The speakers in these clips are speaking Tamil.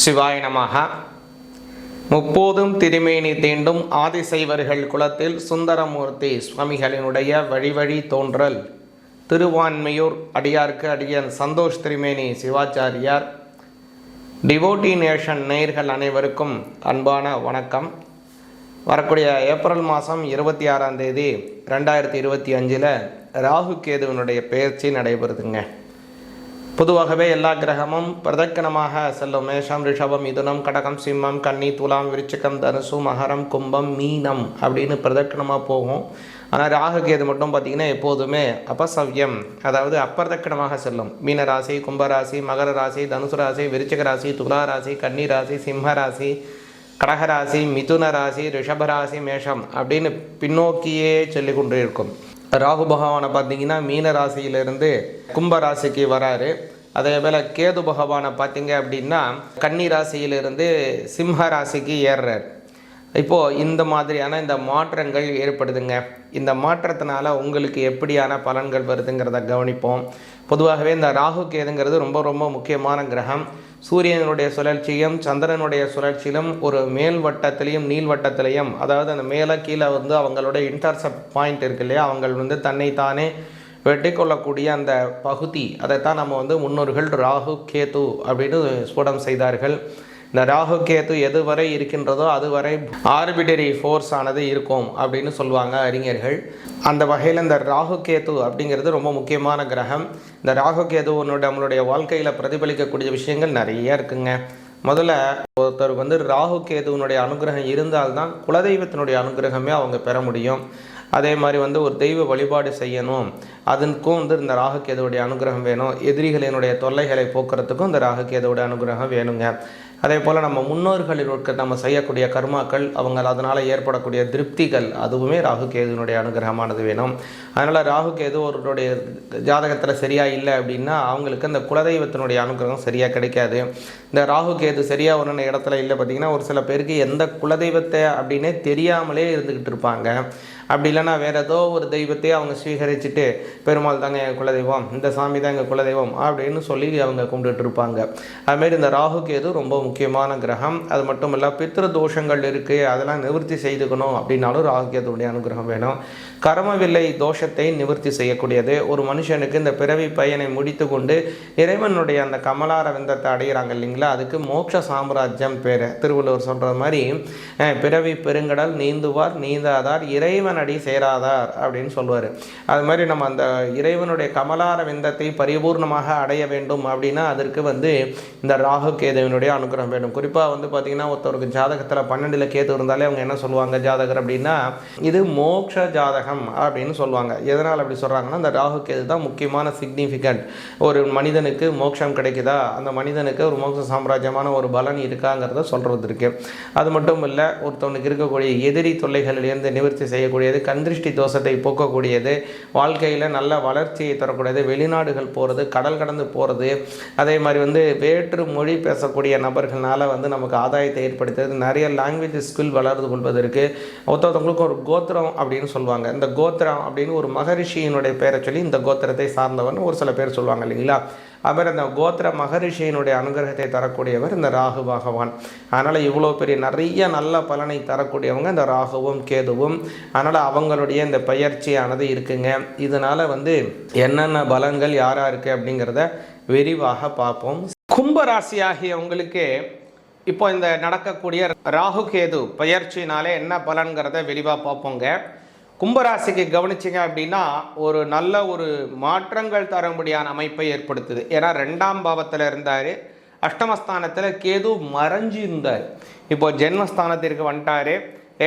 சிவாய நமக முப்போதும் திருமேனி தீண்டும் ஆதிசைவர்கள் குலத்தில் சுந்தரமூர்த்தி சுவாமிகளினுடைய வழிவழி தோன்றல். திருவான்மையூர் அடியார்க்கு அடியன் சந்தோஷ் திருமேனி சிவாச்சாரியார். டிவோட்டி நேஷன் நேயர்கள் அனைவருக்கும் அன்பான வணக்கம். வரக்கூடிய ஏப்ரல் மாதம் இருபத்தி ஆறாம் தேதி ரெண்டாயிரத்தி இருபத்தி அஞ்சில் ராகு கேதுவனுடைய பெயர்ச்சி நடைபெறுதுங்க. பொதுவாகவே எல்லா கிரகமும் பிரதக்கணமாக செல்லும். மேஷம் ரிஷபம் மிதுனம் கடகம் சிம்மம் கன்னி துலாம் விருச்சிகம் தனுசு மகரம் கும்பம் மீனம் அப்படின்னு பிரதக்கணமாக போகும். ஆனால் ராகுகேது மட்டும் பார்த்திங்கன்னா எப்போதுமே அபசவ்யம் அதாவது அப்பிரதக்கணமாக செல்லும். மீன ராசி கும்பராசி மகர ராசி தனுசு ராசி விருச்சிக ராசி துலா ராசி கன்னி ராசி சிம்ம ராசி கடகராசி மிதுன ராசி ரிஷபராசி மேஷம் அப்படின்னு பின்னோக்கியே சொல்லிக்கொண்டு இருக்கும் ராகு பகவானை பார்த்தீங்கன்னா மீன ராசியிலிருந்து கும்ப ராசிக்கு வராரு. அதே போல் கேது பகவானை பார்த்தீங்க அப்படின்னா கன்னி ராசியிலிருந்து சிம்ம ராசிக்கு ஏறுறார். இப்போது இந்த மாதிரியான இந்த மாற்றங்கள் ஏற்படுதுங்க. இந்த மாற்றத்தினால உங்களுக்கு எப்படியான பலன்கள் வருதுங்கிறத கவனிப்போம். பொதுவாகவே இந்த ராகு கேதுங்கிறது ரொம்ப ரொம்ப முக்கியமான கிரகம். சூரியனுடைய சுழற்சியும் சந்திரனுடைய சுழற்சியிலும் ஒரு மேல் வட்டத்திலையும் நீள் வட்டத்திலையும் அதாவது அந்த மேலே கீழே வந்து அவங்களோட இன்டர்செப்ட் பாயிண்ட் இருக்கு இல்லையா? அவங்க வந்து தன்னைத்தானே வெட்டி கொள்ளக்கூடிய அந்த பகுதி. அதைத்தான் நம்ம வந்து முன்னோர்கள் ராகு கேது அப்படின்னு ஸ்புடம் செய்தார்கள். இந்த ராகு கேது எதுவரை இருக்கின்றதோ அதுவரை ஆர்பிட்டரி ஃபோர்ஸ் ஆனது இருக்கும் அப்படின்னு சொல்லுவாங்க அறிஞர்கள். அந்த வகையில் இந்த ராகு கேத்து அப்படிங்கிறது ரொம்ப முக்கியமான கிரகம். இந்த ராகு கேது நம்மளுடைய வாழ்க்கையில் பிரதிபலிக்கக்கூடிய விஷயங்கள் நிறைய இருக்குங்க. முதல்ல ஒருத்தர் வந்து ராகு கேதுவனுடைய அனுகிரகம் இருந்தால்தான் குலதெய்வத்தினுடைய அனுகிரகமே அவங்க பெற முடியும். அதே மாதிரி வந்து ஒரு தெய்வ வழிபாடு செய்யணும். அதுக்கும் வந்து இந்த ராகுகேதுவுடைய அனுகிரகம் வேணும். எதிரிகளினுடைய தொல்லைகளை போக்குறதுக்கும் இந்த ராகுகேதுவுடைய அனுகிரகம் வேணுங்க. அதே போல் நம்ம முன்னோர்களுக்கு நம்ம செய்யக்கூடிய கர்மாக்கள் அவங்க அதனால் ஏற்படக்கூடிய திருப்திகள் அதுவுமே ராகுகேதுனுடைய அனுகிரகமானது வேணும். அதனால் ராகுகேது ஒருடைய ஜாதகத்தில் சரியாக இல்லை அப்படின்னா அவங்களுக்கு அந்த குலதெய்வத்தினுடைய அனுகிரகம் சரியாக கிடைக்காது. இந்த ராகுகேது சரியாக ஒன்று இடத்துல இல்லை பார்த்திங்கன்னா ஒரு சில பேருக்கு எந்த குலதெய்வத்தை அப்படின்னே தெரியாமலே இருந்துக்கிட்டு இருப்பாங்க. அப்படி இல்லைன்னா வேறு ஏதோ ஒரு தெய்வத்தையே அவங்க ஸ்வீகரிச்சுட்டு பெருமாள் தாங்க எங்கள் குலதெய்வம் இந்த சாமி தான் எங்கள் குலதெய்வம் அப்படின்னு சொல்லி அவங்க கும்பிட்டுட்டு இருப்பாங்க. அதுமாரி இந்த ராகு கேது ரொம்ப முக்கியமான கிரகம். அது மட்டும் இல்லை பித்திரு தோஷங்கள் இருக்குது அதெல்லாம் நிவர்த்தி செய்துக்கணும் அப்படின்னாலும் ராகு கேதுடைய அனுகிரகம் வேணும். கர்மவில்லை தோஷத்தை நிவர்த்தி செய்யக்கூடியது. ஒரு மனுஷனுக்கு இந்த பிறவி பயனை முடித்து கொண்டு இறைவனுடைய அந்த கமலார விந்தத்தை அடைகிறாங்க இல்லைங்களா? அதுக்கு மோட்ச சாம்ராஜ்யம் பேர். திருவள்ளுவர் சொல்கிற மாதிரி பிறவி பெருங்கடல் நீந்துவார் நீந்தாதார் இறைவன் அடி சேராதார் அப்படின்னு சொல்லுவார். அது மாதிரி நம்ம அந்த இறைவனுடைய கமலார விந்தத்தை பரிபூர்ணமாக அடைய வேண்டும் அப்படின்னா அதற்கு வந்து இந்த ராகு கேதுவினுடைய அனுகிரகம் வேண்டும். குறிப்பாக வந்து பார்த்திங்கன்னா ஒருத்தருக்கு ஜாதகத்தில் பன்னெண்டில் கேது இருந்தாலே அவங்க என்ன சொல்லுவாங்க ஜாதகர் அப்படின்னா இது மோட்ச ஜாதகம் அப்படின்னு சொல்லுவாங்க. எதனால் அப்படி சொல்கிறாங்கன்னா அந்த ராகு கேது தான் முக்கியமான சிக்னிஃபிகண்ட் ஒரு மனிதனுக்கு மோட்சம் கிடைக்குதா? அந்த மனிதனுக்கு ஒரு மோட்ச சாம்ராஜ்யமான ஒரு பலன் இருக்காங்கிறத சொல்கிறது இருக்குது அது மட்டும் இல்லை ஒருத்தவனுக்கு இருக்கக்கூடிய எதிரி தொல்லைகளிலிருந்து நிவர்த்தி செய்யக்கூடிய தரக்கூடியது கந்திருஷ்டி தோஷத்தை போக்கக்கூடியது வாழ்க்கையில் நல்ல வளர்ச்சியை தரக்கூடியது வெளிநாடுகள் போகிறது கடல் கடந்து போகிறது அதே மாதிரி வந்து வேற்று மொழி பேசக்கூடிய நபர்களால் வந்து நமக்கு ஆதாயத்தை ஏற்படுத்துறது நிறைய லாங்குவேஜ் ஸ்கில் வளர்ந்து கொள்வதற்கு ஒருத்தவங்களுக்கு ஒரு கோத்திரம் அப்படின்னு சொல்லுவாங்க. இந்த கோத்திரம் அப்படின்னு ஒரு மகரிஷியினுடைய பெயரை சொல்லி இந்த கோத்திரத்தை சார்ந்தவன் ஒரு சில பேர் சொல்லுவாங்க இல்லைங்களா? அவர் அந்த கோத்திர மகரிஷியினுடைய அனுகிரகத்தை தரக்கூடியவர் இந்த ராகு பகவான். அதனால் இவ்வளோ பெரிய நிறைய நல்ல பலனை தரக்கூடியவங்க இந்த ராகுவும் கேதுவும். அதனால் அவங்களுடைய இந்த பயிற்சியானது இருக்குங்க. இதனால் வந்து என்னென்ன பலங்கள் யாராக இருக்குது அப்படிங்கிறத விரிவாக பார்ப்போம். கும்பராசியாகிய ஆகியவங்களுக்கு இப்போ இந்த நடக்கக்கூடிய ராகு கேது பயிற்சினாலே என்ன பலன்கிறத விரிவாக பார்ப்போங்க. கும்பராசிக்கு கவனிச்சிங்க அப்படின்னா ஒரு நல்ல ஒரு மாற்றங்கள் தரும்படியான அமைப்பை ஏற்படுத்துது. ஏன்னா ரெண்டாம் பாவத்தில் இருந்தார். அஷ்டமஸ்தானத்தில் கேது மறைஞ்சு இருந்தார். இப்போ ஜென்மஸ்தானத்திற்கு வந்துட்டார்.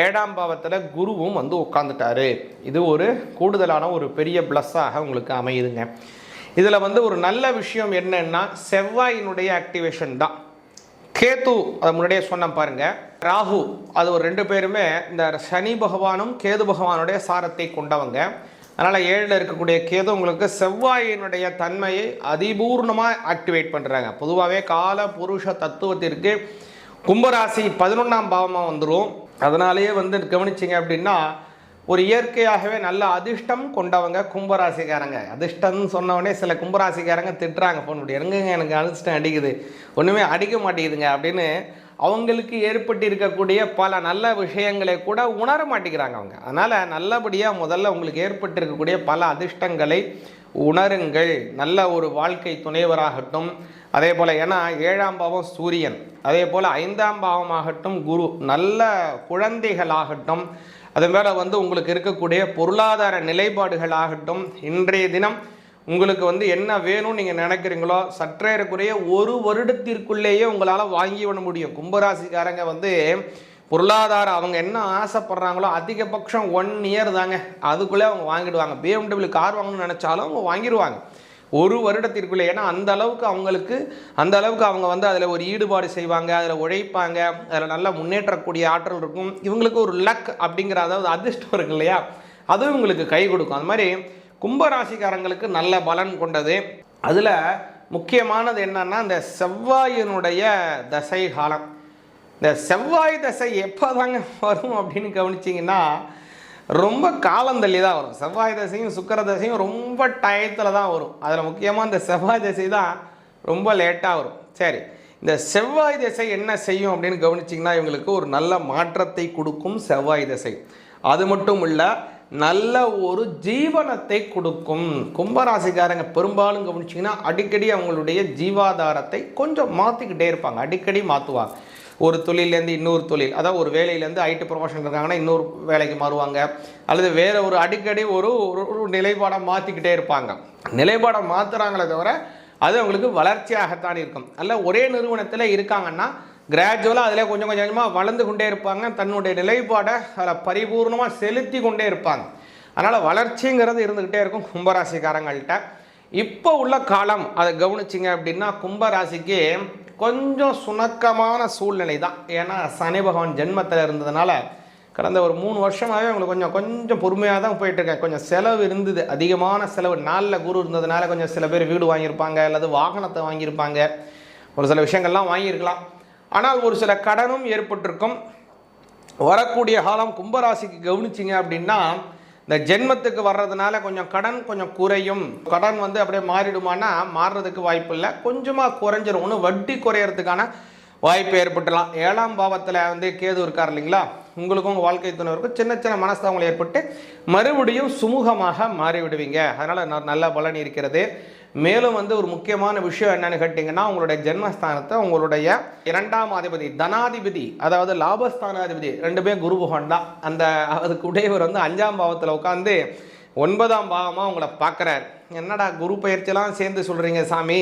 ஏழாம் பாவத்தில் குருவும் வந்து உட்காந்துட்டாரு இது ஒரு கூடுதலான ஒரு பெரிய ப்ளஸ்ஸாக உங்களுக்கு அமையுதுங்க. இதில் வந்து ஒரு நல்ல விஷயம் என்னன்னா செவ்வாயினுடைய ஆக்டிவேஷன் தான். கேத்து அதை முன்னாடியே சொன்ன பாருங்கள் ராகு அது ஒரு ரெண்டு பேருமே இந்த சனி பகவானும் கேது பகவானுடைய சாரத்தை கொண்டவங்க. அதனால் ஏழில் இருக்கக்கூடிய கேது உங்களுக்கு செவ்வாயினுடைய தன்மையை அதிபூர்ணமாக ஆக்டிவேட் பண்ணுறாங்க பொதுவாகவே கால புருஷ தத்துவத்திற்கு கும்பராசி பதினொன்றாம் பாவமாக வந்துடும் அதனாலேயே வந்து கவனிச்சிங்க அப்படின்னா ஒரு இயற்கையாகவே நல்ல அதிர்ஷ்டம் கொண்டவங்க கும்பராசிக்காரங்க. அதிர்ஷ்டம்னு சொன்னவொடனே சில கும்பராசிக்காரங்க திட்டுறாங்க. ஃபோன் பண்ணி எங்கங்க எனக்கு அதிர்ஷ்டம் அடிக்குது? ஒன்றுமே அடிக்க மாட்டேங்குதுங்க. அப்படின்னு அவங்களுக்கு ஏற்பட்டு இருக்கக்கூடிய பல நல்ல விஷயங்களை கூட உணர மாட்டேங்கிறாங்க அவங்க. அதனால் நல்லபடியாக முதல்ல உங்களுக்கு ஏற்பட்டு இருக்கக்கூடிய பல அதிர்ஷ்டங்களை உணருங்கள். நல்ல ஒரு வாழ்க்கை துணைவராகட்டும். அதே போல் ஏன்னா ஏழாம் பாவம் சூரியன். அதே போல் ஐந்தாம் பாவமாகட்டும் குரு நல்ல குழந்தைகளாகட்டும். அது மேலே வந்து உங்களுக்கு இருக்கக்கூடிய பொருளாதார நிலைப்பாடுகளாகட்டும். இன்றைய தினம் உங்களுக்கு வந்து என்ன வேணும்னு நீங்கள் நினைக்கிறீங்களோ சற்றேறக்குறைய ஒரு வருடத்திற்குள்ளேயே உங்களால் வாங்கி விட முடியும். கும்பராசிக்காரங்க வந்து பொருளாதாரம் அவங்க என்ன ஆசைப்படுறாங்களோ அதிகபட்சம் ஒன் இயர் தாங்க. அதுக்குள்ளே அவங்க வாங்கிடுவாங்க. பிஎம்டபிள்யூ கார் வாங்கணும்னு நினச்சாலும் அவங்க வாங்கிடுவாங்க. ஒரு வருடத்திற்குள்ளே. ஏன்னா அந்த அளவுக்கு அவங்களுக்கு அந்த அளவுக்கு அவங்க வந்து அதில் ஒரு ஈடுபாடு செய்வாங்க அதில் உழைப்பாங்க அதில் நல்ல முன்னேற்றக்கூடிய ஆற்றல் இருக்கும். இவங்களுக்கு ஒரு லக் அப்படிங்கிற அதாவது அதிர்ஷ்டம் இருக்கு இல்லையா? அதுவும் இவங்களுக்கு கை கொடுக்கும். அது மாதிரி கும்பராசிக்காரங்களுக்கு நல்ல பலன் கொண்டது. அதில் முக்கியமானது என்னன்னா இந்த செவ்வாயினுடைய தசை காலம். இந்த செவ்வாய் தசை எப்போ தாங்க வரும் அப்படின்னு கவனிச்சிங்கன்னா ரொம்ப காலந்தள்ளி தான் வரும். செவ்வாய் தசையும் சுக்கர தசையும் ரொம்ப டயத்தில் தான் வரும். அதில் முக்கியமாக இந்த செவ்வாய் தசை தான் ரொம்ப லேட்டாக வரும். சரி இந்த செவ்வாய் திசை என்ன செய்யும் அப்படின்னு கவனிச்சிங்கன்னா இவங்களுக்கு ஒரு நல்ல மாற்றத்தை கொடுக்கும் செவ்வாய் திசை. அது மட்டும் இல்லை நல்ல ஒரு ஜீவனத்தை கொடுக்கும். கும்பராசிக்காரங்க பெரும்பாலும் கவனிச்சிங்கன்னா அடிக்கடி அவங்களுடைய ஜீவாதாரத்தை கொஞ்சம் மாற்றிக்கிட்டே இருப்பாங்க. அடிக்கடி மாற்றுவாங்க ஒரு தொழிலேருந்து இன்னொரு தொழில் அதாவது ஒரு வேலையிலேருந்து ஐடி ப்ரொமோஷன் இருக்காங்கன்னா இன்னொரு வேலைக்கு மாறுவாங்க. அல்லது வேறு ஒரு அடிக்கடி ஒரு ஒரு- ஒரு நிலைப்பாடை மாற்றிக்கிட்டே இருப்பாங்க. நிலைப்பாடை மாற்றுறாங்களே தவிர அது அவங்களுக்கு வளர்ச்சியாகத்தான் இருக்கும். அல்ல ஒரே நிறுவனத்தில் இருக்காங்கன்னா கிராஜுவலாக அதில் கொஞ்சம் கொஞ்சம் கொஞ்சமாக வளர்ந்து கொண்டே இருப்பாங்க. தன்னுடைய நிலைப்பாடை அதில் பரிபூர்ணமாக செலுத்தி கொண்டே இருப்பாங்க. அதனால் வளர்ச்சிங்கிறது இருந்துக்கிட்டே இருக்கும் கும்பராசிக்காரங்கள்ட்ட. இப்போ உள்ள காலம் அதை கவனிச்சிங்க அப்படின்னா கும்பராசிக்கு கொஞ்சம் சுணக்கமான சூழ்நிலை தான். ஏன்னா சனி பகவான் ஜென்மத்தில் இருந்ததுனால கடந்த ஒரு மூணு வருஷமாகவே அவங்களுக்கு கொஞ்சம் கொஞ்சம் பொறுமையாக தான் போயிட்டுருக்கேன் கொஞ்சம் செலவு இருந்தது. அதிகமான செலவு நாளில் குரு இருந்ததுனால கொஞ்சம் சில பேர் வீடு வாங்கியிருப்பாங்க அல்லது வாகனத்தை வாங்கியிருப்பாங்க. ஒரு சில விஷயங்கள்லாம் வாங்கியிருக்கலாம். ஆனால் ஒரு சில கடனும் ஏற்பட்டிருக்கும். வரக்கூடிய காலம் கும்பராசிக்கு கவனிச்சிங்க அப்படின்னா இந்த ஜென்மத்துக்கு வர்றதுனால கொஞ்சம் கடன் கொஞ்சம் குறையும். கடன் வந்து அப்படியே மாறிடுமானா மாறுறதுக்கு வாய்ப்பு இல்லை கொஞ்சமாக குறைஞ்சிரும். ஒன்று வட்டி குறையறதுக்கான வாய்ப்பு ஏற்பட்டுலாம். ஏழாம் பாவத்தில் வந்து கேது இருக்கார் இல்லைங்களா? உங்களுக்கும் உங்கள் வாழ்க்கை துணைவருக்கும் சின்ன சின்ன மனஸ்தாபங்கள் ஏற்பட்டு மறுபடியும் சுமூகமாக மாறிவிடுவீங்க. அதனால் நல்ல பலன் இருக்கிறது. மேலும் வந்து ஒரு முக்கியமான விஷயம் என்னன்னு கேட்டிங்கன்னா உங்களுடைய ஜென்மஸ்தானத்தை உங்களுடைய இரண்டாம் அதிபதி தனாதிபதி அதாவது லாபஸ்தானாதிபதி ரெண்டுமே குரு பகவான் தான். அந்த அதுக்கு உடையவர் வந்து அஞ்சாம் பாவத்தில் உட்காந்து ஒன்பதாம் பாவமாக உங்களை பார்க்குறார். என்னடா குரு பயிற்சியெல்லாம் சேர்ந்து சொல்கிறீங்க சாமி?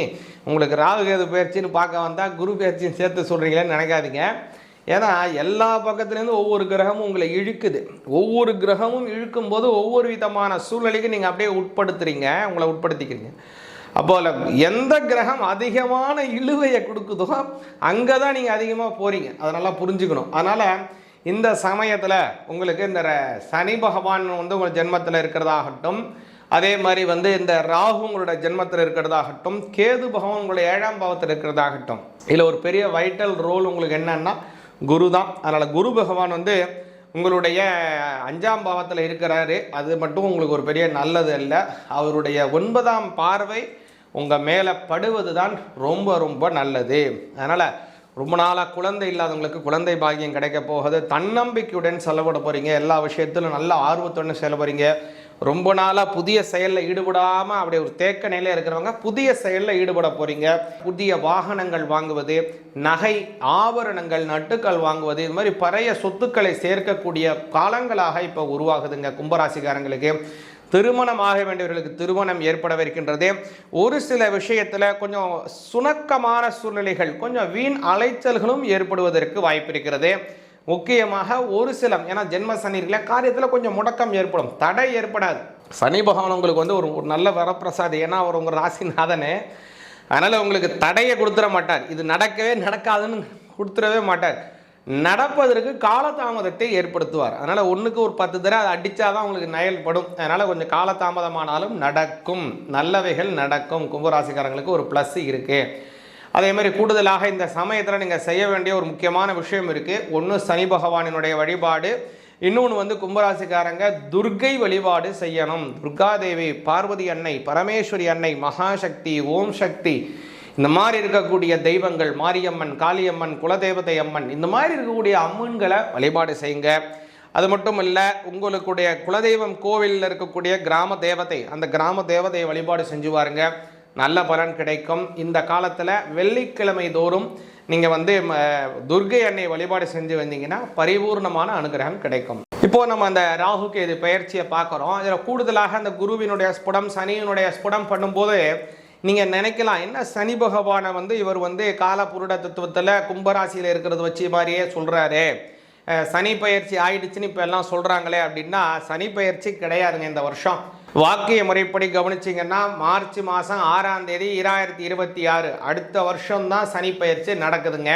உங்களுக்கு ராகுகேது பயிற்சின்னு பார்க்க வந்தால் குரு பயிற்சின்னு சேர்த்து சொல்கிறீங்களேன்னு நினைக்காதீங்க. ஏன்னா எல்லா பக்கத்துலேருந்து ஒவ்வொரு கிரகமும் உங்களை இழுக்குது. ஒவ்வொரு கிரகமும் இழுக்கும்போது ஒவ்வொரு விதமான சூழ்நிலைக்கு நீங்கள் அப்படியே உட்படுத்துறீங்க. உங்களை உட்படுத்திக்கிறீங்க. அப்போ எந்த கிரகம் அதிகமான இழுவையை கொடுக்குதோ அங்கே தான் நீங்கள் அதிகமாக போகிறீங்க அதை நல்லா புரிஞ்சுக்கணும். அதனால் இந்த சமயத்தில் உங்களுக்கு இந்த ர- சனி பகவான் வந்து உங்கள் ஜென்மத்தில் இருக்கிறதாகட்டும் அதே மாதிரி வந்து இந்த ராகு உங்களோட ஜென்மத்தில் இருக்கிறதாகட்டும் கேது பகவான் உங்களுடைய ஏழாம் பாவத்தில் இருக்கிறதாகட்டும் இதில் ஒரு பெரிய வைட்டல் ரோல் உங்களுக்கு என்னன்னா குரு தான் அதனால் குரு பகவான் வந்து உங்களுடைய அஞ்சாம் பாவத்தில் இருக்கிறாரு. அது மட்டும் உங்களுக்கு ஒரு பெரிய நல்லது அல்ல. அவருடைய ஒன்பதாம் பார்வை உங்கள் மேலே படுவது தான் ரொம்ப ரொம்ப நல்லது. அதனால் ரொம்ப நாளாக குழந்தை இல்லாதவங்களுக்கு குழந்தை பாக்கியம் கிடைக்க போகுது. தன்னம்பிக்கையுடன் செலவிட போகிறீங்க எல்லா விஷயத்திலும் நல்ல ஆர்வத்துடன் செலவுறீங்க ரொம்ப நாளாக புதிய செயலில் ஈடுபடாமல் அப்படி ஒரு தேக்க நிலையில் இருக்கிறவங்க புதிய செயலில் ஈடுபட போகிறீங்க புதிய வாகனங்கள் வாங்குவது நகை ஆபரணங்கள் நட்டுக்கள் வாங்குவது இது மாதிரி பழைய சொத்துக்களை சேர்க்கக்கூடிய காலங்களாக இப்போ உருவாகுதுங்க கும்பராசிக்காரங்களுக்கு. திருமணம் ஆக வேண்டியவர்களுக்கு திருமணம் ஏற்படவிருக்கின்றது. ஒரு சில விஷயத்தில் கொஞ்சம் சுணக்கமான சூழ்நிலைகள் கொஞ்சம் வீண் அலைச்சல்களும் ஏற்படுவதற்கு வாய்ப்பிருக்கிறது. முக்கியமாக ஒரு சில ஏன்னா ஜென்ம சனியில் காரியத்தில் கொஞ்சம் முடக்கம் ஏற்படும் தடை ஏற்படாது. சனி பகவான் உங்களுக்கு வந்து ஒரு ஒரு நல்ல வரப்பிரசாதி ஏன்னா அவர் உங்கள் ராசிநாதனே. அதனால் உங்களுக்கு தடையை கொடுத்துட மாட்டார். இது நடக்கவே நடக்காதுன்னு கொடுத்துடவே மாட்டார். நடப்பதற்கு காலதாமதத்தை ஏற்படுத்துவார். அதனால் ஒன்றுக்கு ஒரு பத்து தடவை அதை அடித்தாதான் உங்களுக்கு நயல் படும் அதனால் கொஞ்சம் காலதாமதமானாலும் நடக்கும். நல்லவைகள் நடக்கும். கும்பராசிக்காரங்களுக்கு ஒரு ப்ளஸ் இருக்குது அதே மாதிரி கூடுதலாக இந்த சமயத்தில் நீங்கள் செய்ய வேண்டிய ஒரு முக்கியமான விஷயம் இருக்குது ஒன்று சனி பகவானினுடைய வழிபாடு. இன்னொன்று வந்து கும்பராசிக்காரங்க துர்க்கை வழிபாடு செய்யணும். துர்காதேவி பார்வதி அன்னை பரமேஸ்வரி அன்னை மகாசக்தி ஓம் சக்தி இந்த மாதிரி இருக்கக்கூடிய தெய்வங்கள் மாரியம்மன் காளியம்மன் குலதேவதை அம்மன் இந்த மாதிரி இருக்கக்கூடிய அம்மன்களை வழிபாடு செய்யுங்க. அது மட்டும் இல்லை உங்களுடைய குலதெய்வம் கோவிலில் இருக்கக்கூடிய கிராம தேவதை அந்த கிராம தேவதையை வழிபாடு செஞ்சு பாருங்க. நல்ல பலன் கிடைக்கும். இந்த காலத்தில் வெள்ளிக்கிழமை தோறும் நீங்கள் வந்து ம, அன்னை வழிபாடு செஞ்சு வந்தீங்கன்னா பரிபூர்ணமான அனுகிரகம் கிடைக்கும். இப்போ நம்ம அந்த ராகு கேது பெயர்ச்சியை பார்க்குறோம். இதில் கூடுதலாக அந்த குருவினுடைய ஸ்புடம் சனியினுடைய ஸ்புடம் பண்ணும்போது நீங்கள் நினைக்கலாம் என்ன சனி பகவானை வந்து இவர் வந்து கால புருட தத்துவத்தில் கும்பராசியில் இருக்கிறது வச்சு மாதிரியே சொல்கிறாரு சனி பயிற்சி ஆயிடுச்சுன்னு இப்போ எல்லாம் சொல்கிறாங்களே அப்படின்னா சனி பயிற்சி கிடையாதுங்க இந்த வருஷம். வாக்கிய முறைப்படி கவனிச்சிங்கன்னா மார்ச் மாதம் ஆறாம் தேதி இராயிரத்தி இருபத்தி ஆறு அடுத்த வருஷம்தான் சனி பயிற்சி நடக்குதுங்க.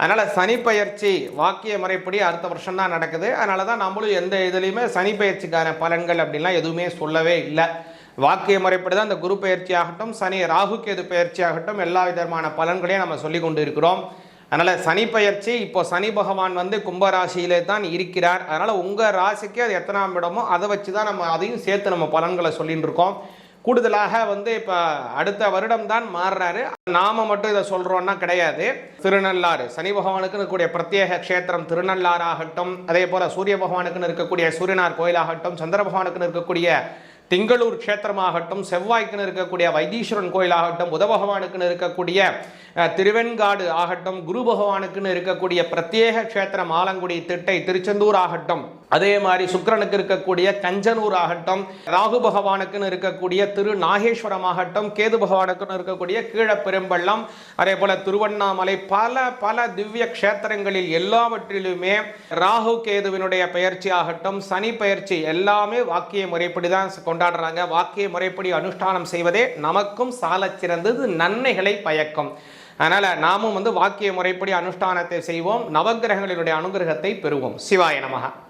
அதனால் சனி பயிற்சி வாக்கிய முறைப்படி அடுத்த வருஷம் தான் நடக்குது. அதனால தான் நம்மளும் எந்த இதுலேயுமே சனி பயிற்சிக்கான பலன்கள் அப்படின்லாம் எதுவுமே சொல்லவே இல்லை. வாக்கிய முறைப்படி தான் இந்த குரு பயிற்சியாகட்டும் சனி ராகு கேது பயிற்சி ஆகட்டும் எல்லா விதமான பலன்களையும் நம்ம சொல்லி கொண்டு இருக்கிறோம் அதனால் சனி பயிற்சி இப்போ சனி பகவான் வந்து கும்பராசியிலே தான் இருக்கிறார். அதனால் உங்கள் ராசிக்கு அது எத்தனாம் இடமோ அதை வச்சு தான் நம்ம அதையும் சேர்த்து நம்ம பலன்களை சொல்லிட்டு இருக்கோம். கூடுதலாக வந்து இப்போ அடுத்த வருடம் தான் மாறுறாரு. நாம மட்டும் இதை சொல்கிறோன்னா கிடையாது. திருநள்ளாறு சனி பகவானுக்குன்னு இருக்கக்கூடிய பிரத்யேக க்ஷேத்திரம் திருநள்ளாறு ஆகட்டும் அதே போல் சூரிய பகவானுக்குன்னு இருக்கக்கூடிய சூரியனார் கோயிலாகட்டும் சந்திர பகவானுக்குன்னு இருக்கக்கூடிய திங்களூர் க்ஷேத்திரமாகட்டும் செவ்வாய்க்குன்னு இருக்கக்கூடிய வைத்தீஸ்வரன் கோயிலாகட்டும் புத பகவானுக்குன்னு இருக்கக்கூடிய திருவெண்காடு ஆகட்டும் குரு பகவானுக்குன்னு இருக்கக்கூடிய பிரத்யேக க்ஷேத்திரம் ஆலங்குடி திட்டை திருச்செந்தூர் ஆகட்டும். அதே மாதிரி சுக்கரனுக்கு இருக்கக்கூடிய கஞ்சனூர் ஆகட்டும் ராகு பகவானுக்குன்னு இருக்கக்கூடிய திரு நாகேஸ்வரம் ஆகட்டும் கேது பகவானுக்குன்னு இருக்கக்கூடிய கீழப்பெரும்பள்ளம் அதே போல திருவண்ணாமலை பல பல திவ்ய க்ஷேத்திரங்களில் எல்லாவற்றிலுமே ராகு கேதுவினுடைய பயிற்சி ஆகட்டும் சனி பயிற்சி எல்லாமே வாக்கிய முறைப்படி தான் கொண்டாடுறாங்க. வாக்கிய முறைப்படி அனுஷ்டானம் செய்வதே நமக்கும் சால சிறந்தது நன்மைகளை பயக்கும். அதனால் நாமும் வந்து வாக்கிய முறைப்படி அனுஷ்டானத்தை செய்வோம். நவகிரகங்களினுடைய அனுகிரகத்தை பெறுவோம். சிவாய நமக